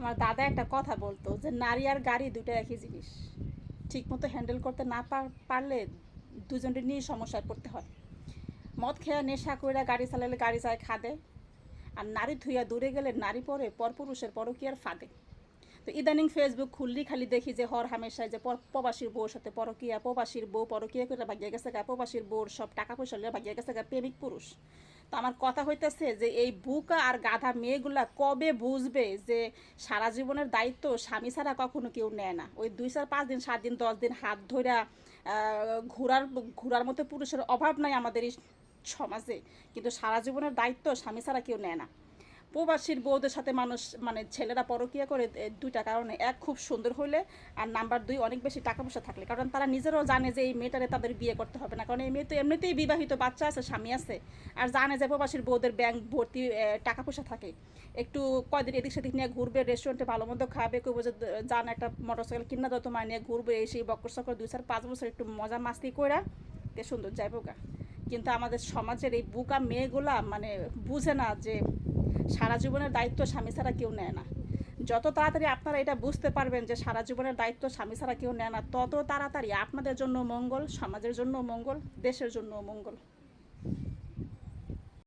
আমার দাদা একটা কথা বলতো যে নারী আর গাড়ি দুটো একই জিনিস। ঠিক মতো হ্যান্ডেল করতে না পারলে দুজনের নিয়ে সমস্যায় পড়তে হয়। মদ খেয়ে নেশা করে গাড়ি চালালে গাড়ি যায় খাদে, আর নারী ধুইয়া দূরে গেলে নারী পরে পরপুরুষের পরকীয়ার ফাঁদে? তো ইদানিং ফেসবুক খুললি খালি দেখি যে হর হামেশায় যে পর- প্রবাসীর বউর সাথে পরকীয়া, প্রবাসীর বউ পরকীয়া করে ভাগিয়ে গেছে গা, প্রবাসীর বউর সব টাকা পয়সা লিয়ে ভাগিয়ে গেছে গা, প্রেমিক পুরুষ। তো আমার কথা হইতেছে যে এই বুকা আর গাধা মেয়েগুলা কবে বুঝবে যে সারা জীবনের দায়িত্ব স্বামী ছাড়া কখনো কেউ নেয় না? ওই দুই চার পাঁচ দিন, সাত দিন, দশ দিন হাত ধরা ঘোরার ঘোরার মতো পুরুষের অভাব নাই আমাদের এই সমাজে। কিন্তু সারা জীবনের দায়িত্ব স্বামী ছাড়া কেউ নেয় না। প্রবাসীর বউদের সাথে মানুষ মানে ছেলেরা পরকিয়া করে দুইটা কারণে। এক, খুব সুন্দর হইলে, আর নাম্বার দুই, অনেক বেশি টাকা পয়সা থাকলে। কারণ তারা নিজেরাও জানে যে এই মেয়েটারে তাদের বিয়ে করতে হবে না। কারণ এই মেয়ে তো এমনিতেই বিবাহিত, বাচ্চা আছে, স্বামী আছে। আর জানে যে প্রবাসীর বউদের ব্যাংক ভর্তি টাকা পয়সা থাকে। একটু কয়দিন এদিক সেদিক নিয়ে ঘুরবে রেস্টুরেন্টে ভালো মন্দ খাবে কেউ যে যান একটা মোটরসাইকেল কিনা দাও তোমার নিয়ে ঘুরবে এই সেই বক্কর সকর দুই চার পাঁচ বছর একটু মজা মাস্তি করে তে সুন্দর যাইব গা। কিন্তু আমাদের সমাজের এই বুকা মেয়েগুলা মানে বুঝে না যে সারা জীবনের দায়িত্ব স্বামী ছাড়া কেউ নেয় না। যত তাড়াতাড়ি আপনারা এটা বুঝতে পারবেন যে সারা জীবনের দায়িত্ব স্বামী ছাড়া কেউ নেয় না, তত তাড়াতাড়ি আপনাদের জন্য মঙ্গল, সমাজের জন্য মঙ্গল, দেশের জন্য মঙ্গল।